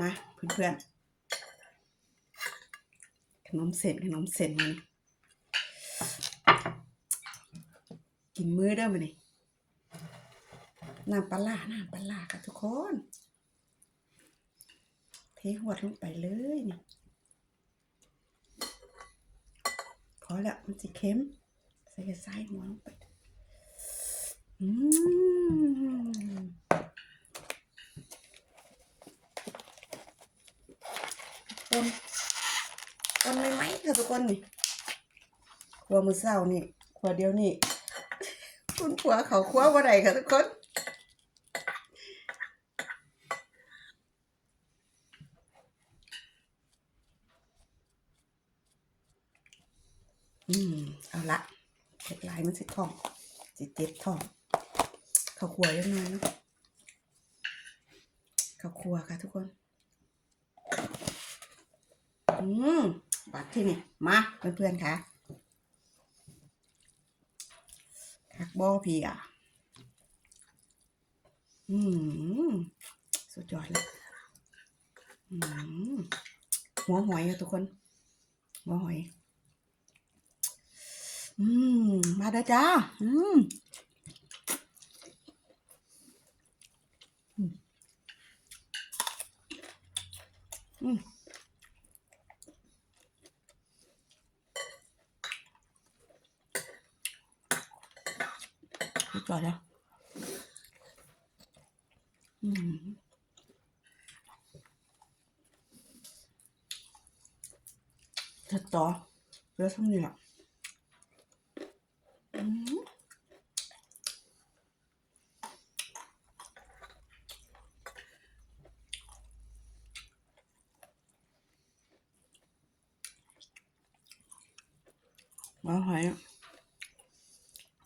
มาเพื่อนๆขนมเส้นขนมเส้นมันกินมื้อเด้อมันนี่น้ำปลาร้าน้ำปลาค่ะทุกคน เทหัวดลงไปเลยนี่พอแล้วมันจะเค็ม ใส่ไส้หัวลงไป อืม คนคนไม่ไหมค่ะทุกคนนี่ครัวมือเศร้านี่ครัวเดียวนี่ คุณครัวเขาครัวว่าไรค่ะทุกคนอืมเอาละเผ็ดลายมันสิท้องสิเจ็บท้องเข้าวคั่วยังไงเนาะเข้าวคั่วค่ะทุกคน อืมบัดที่นี่มาเพื่อนๆค่ะคักบอพี่อะอืมสุดยอดเลยอืมหัวหอยอะทุกคน หัวหอย อืม มาด้จ้า อืมอืม อืมสุ ดยอดแล้วอืมเผ็ดต่อเยอะทั้งนี้อะอืมมาหอย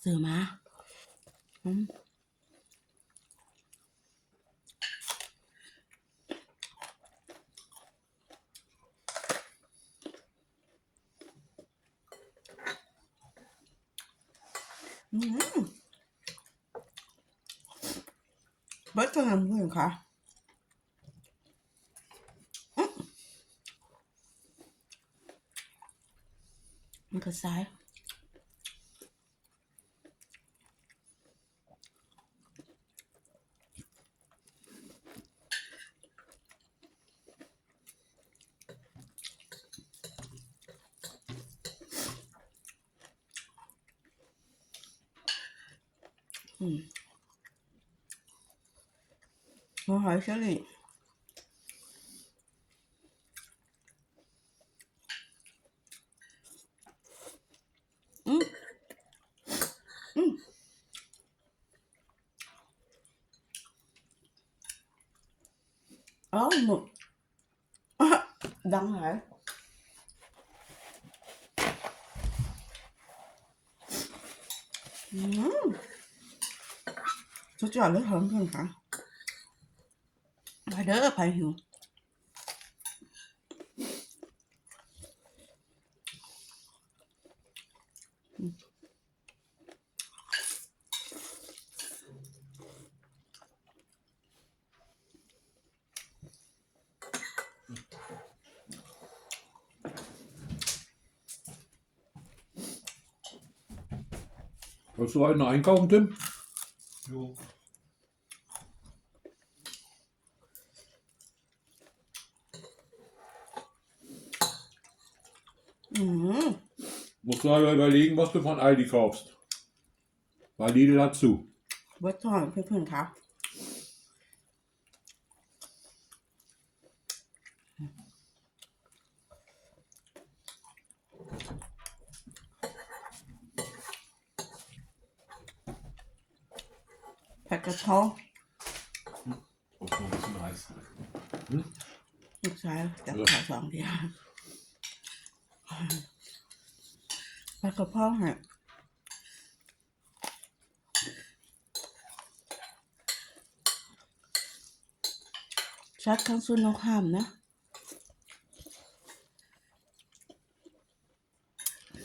ซื้อมาอืมอืม เบิร์ตจะทำเพื่อนค่ะมันก็ซ้าย Ừ. Câu hỏi số liệu ừ. Ừ. Ớ, một Đăng hả? Mmm. สุดยอดเลยค่ะเพื่อนๆค่ะไปเด้อไปหิวอืม Hast du einen einkaufen, Tim? Jo. Mhm. Musst du aber überlegen, was du von Aldi kaufst. Weil Lidl hat zu. Was soll ich für Tag? Pekatau. Hm? Oh, ein bisschen heiß. Hm? Ich sage, das kann ich sagen, ja. Reis. ลูกชายจับขาวสองเดียวผัดกระเพราฮะชัดข้างสุนนกห้ามนะ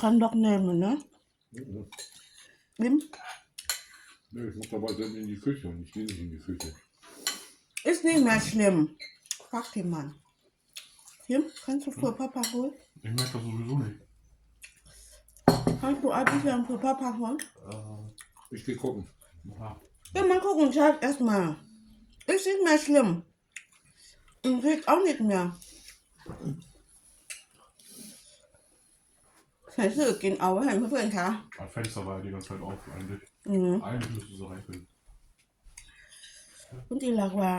คันดอกเนมเหมือนเนอะ ลิ้ม Nee, ich muss aber dann in die Küche und ich gehe nicht in die Küche. ist nicht mehr schlimm Frag den Mann. Tim, kannst du für Papa holen? Ich merke das sowieso nicht. Kannst du ein bisschen für Papa holen? Ich geh gucken. Ja. Ja, mal gucken, Schatz, erstmal. Ist nicht mehr schlimm. Und kriegt auch nicht mehr. ใส่ซื้อกินเอาไว้ให้เพื่อนๆค่ะ Das Fenster war ja die ganze Zeit auf eigentlich. อืม Eigentlich müsste sie reinfinden. คุณจีรักว่า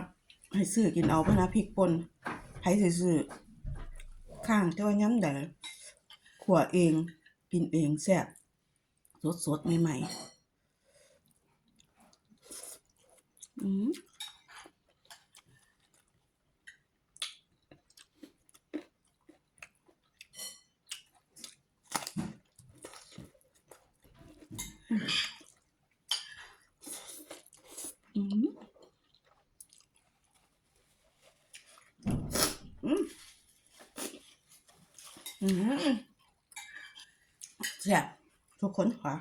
ให้ซื้อกินเอาพะนะพริกป่นให้ซื้อๆ ข้างแต่ว่าย้ำแต่ขัวเอง กินเองแซ่บสดๆใหม่ๆอืม อื แซ่บทุกคนค่ะ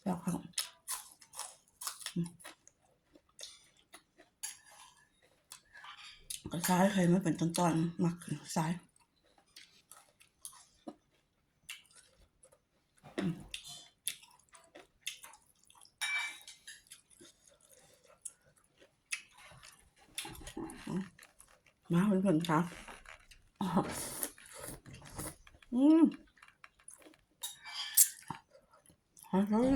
แซ่บครับอืมก็ซ้ายใครไม่เป็นตอนๆมักซ้ายมาเพื่อนๆครับ 음. 아, 저기.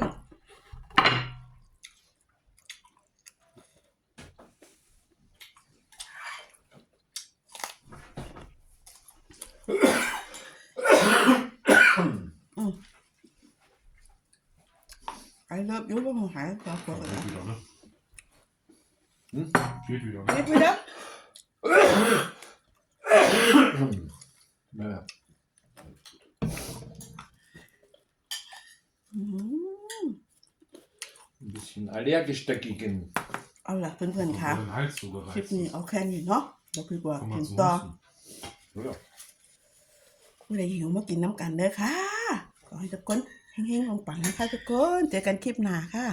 I love you, không phải là của cái gì đó nữa. Ừ, chuyện gì đó. Chuyện gì đó. Allergisch dagegen. เอาล่ะเพื่อนๆค่ะ Den Hals so คลิป gereizt. นี้เอาแค่นี้เนาะเดี๋ยวพี่บัว Komm กิ mal น zu ต่อ Husten. Ja. ผู้ใดหิวมากินน้ำกันเด้อค่ะ ขอให้ทุกคนเฮงๆลงปังนะคะทุกคน เจอกันคลิปหน้าค่ะ